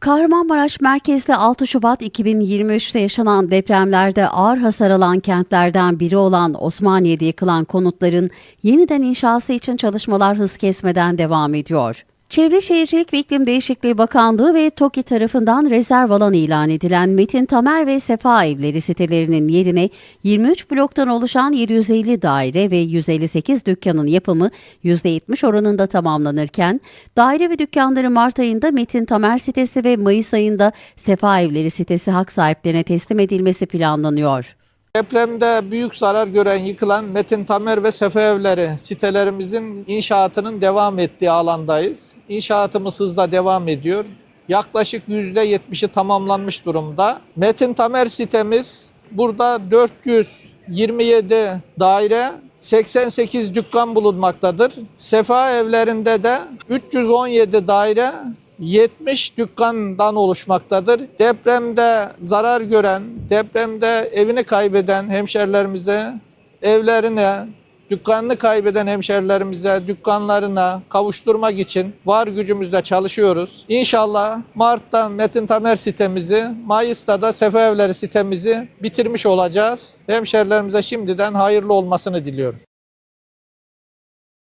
Kahramanmaraş merkezli 6 Şubat 2023'te yaşanan depremlerde ağır hasar alan kentlerden biri olan Osmaniye'de yıkılan konutların yeniden inşası için çalışmalar hız kesmeden devam ediyor. Çevre Şehircilik ve İklim Değişikliği Bakanlığı ve TOKİ tarafından rezerv alan ilan edilen Metin Tamer ve Sefa Evleri sitelerinin yerine 23 bloktan oluşan 750 daire ve 158 dükkanın yapımı %70 oranında tamamlanırken, daire ve dükkanları Mart ayında Metin Tamer sitesi ve Mayıs ayında Sefa Evleri sitesi hak sahiplerine teslim edilmesi planlanıyor. Depremde büyük zarar gören yıkılan Metin Tamer ve Sefa Evleri sitelerimizin inşaatının devam ettiği alandayız. İnşaatımız hızla devam ediyor. Yaklaşık %70'i tamamlanmış durumda. Metin Tamer sitemiz burada 427 daire 88 dükkan bulunmaktadır. Sefa evlerinde de 317 daire 70 dükkandan oluşmaktadır. Depremde zarar gören, depremde evini kaybeden hemşerilerimize, evlerine, dükkanını kaybeden hemşerilerimize, dükkanlarına kavuşturmak için var gücümüzle çalışıyoruz. İnşallah Mart'ta Metin Tamer sitemizi, Mayıs'ta da Sefa Evleri sitemizi bitirmiş olacağız. Hemşerilerimize şimdiden hayırlı olmasını diliyorum.